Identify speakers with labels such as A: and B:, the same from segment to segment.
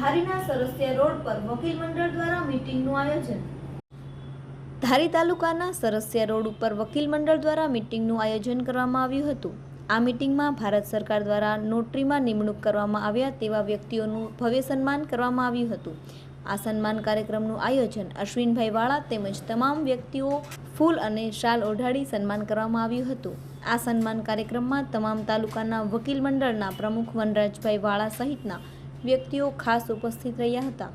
A: ધારીના Sarasiya road પર વકીલ મંડળ દ્વારા મીટિંગનું આયોજન. ધારી તાલુકાના સરસિયા રોડ ઉપર વકીલ મંડળ દ્વારા મીટિંગનું આયોજન કરવામાં આવ્યું હતું. આ મીટિંગમાં ભારત સરકાર દ્વારા નોટરીમાં નિમણૂક કરવામાં આવ્યા તેવા વ્યક્તિઓનું ભવ્ય સન્માન કરવામાં આવ્યું હતું. આ સન્માન કાર્યક્રમનું આયોજન અશ્વિનભાઈ વાળા તેમજ તમામ વ્યક્તિઓ ફૂલ અને શાલ ઓઢાડી સન્માન કરવામાં આવ્યું હતું. આ સન્માન કાર્યક્રમમાં તમામ તાલુકાના વકીલ મંડળના પ્રમુખ વનરાજભાઈ વાળા સહિતના વ્યક્તિઓ ખાસ ઉપસ્થિત રહ્યા હતા.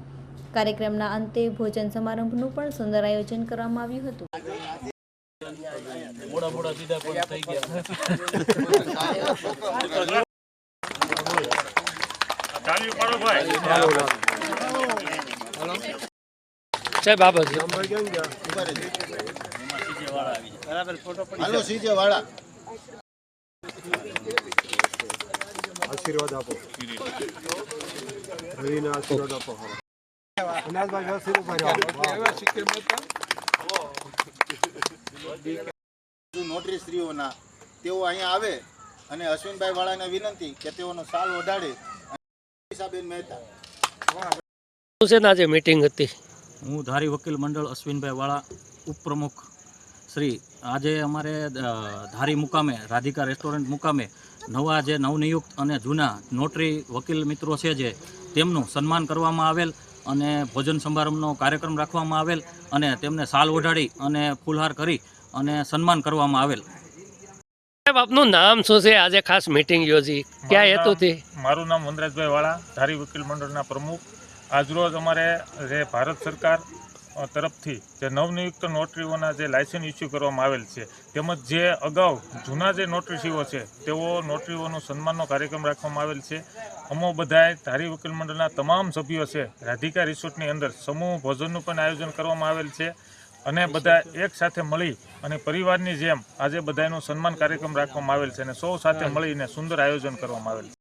A: કાર્યક્રમના અંતે ભોજન સમારંભનું પણ સુંદર આયોજન કરવામાં આવ્યું હતું.
B: મોડા મોડા સીધા પણ થઈ ગયા. સાહેબ આ બાજુ.
C: હાલો સીજે વાળા.
D: આશીર્વાદ આપો. રવિના આશીર્વાદ આપો અનાજભાઈ વ્યવસ્થિત ઊભા રહ્યો
C: નોટરી સ્ત્રીઓના તેઓ અહીંયા આવે અને અશ્વિનભાઈ વાળાને વિનંતી કે તેઓનો સાલ ઓઢાડે હિસાબેન મહેતા.
B: આજે મીટિંગ હતી?
E: હું ધારી વકીલ મંડળ અશ્વિનભાઈ વાળા ઉપપ્રમુખ. શ્રી આજે અમારે ધારી મુકામે રાધિકા રેસ્ટોરન્ટ મુકામે નવા જે નવનિયુક્ત અને જૂના નોટરી વકીલ મિત્રો છે જે તેમનું સન્માન કરવામાં આવેલ અને ભોજન સમારંભનો કાર્યક્રમ રાખવામાં આવેલ અને તેમને સાલ ઓઢાડી અને ફૂલહાર કરી અને સન્માન કરવામાં આવેલ.
B: સાહેબ આપનું નામ શું છે? આજે ખાસ મીટિંગ યોજી. ક્યાં હેતુથી
F: મારું નામ વનરાજભાઈ વાળા ધારી વકીલ મંડળના પ્રમુખ. આજરોજ અમારે જે ભારત સરકાર તરફથી જે નવનિયુક્ત નોટરીઓના જે લાયસન્સ ઇસ્યુ કરવામાં આવેલ છે, તેમજ જે અગાઉ જૂના જે નોટરીસીઓ છે, તેઓ નોટરીઓનું સન્માનનો કાર્યક્રમ રાખવામાં આવેલ છે. અમો બધાએ ધારી વકીલ મંડળના તમામ સભ્યો છે, રાધિકા રિસોર્ટની અંદર સમૂહ ભોજનનું પણ આયોજન કરવામાં આવેલ છે. અને બધા એક સાથે મળી અને પરિવારની જેમ આજે બધાનું સન્માન કાર્યક્રમ રાખવામાં આવેલ છે અને સૌ સાથે મળીને સુંદર આયોજન કરવામાં આવેલ છે.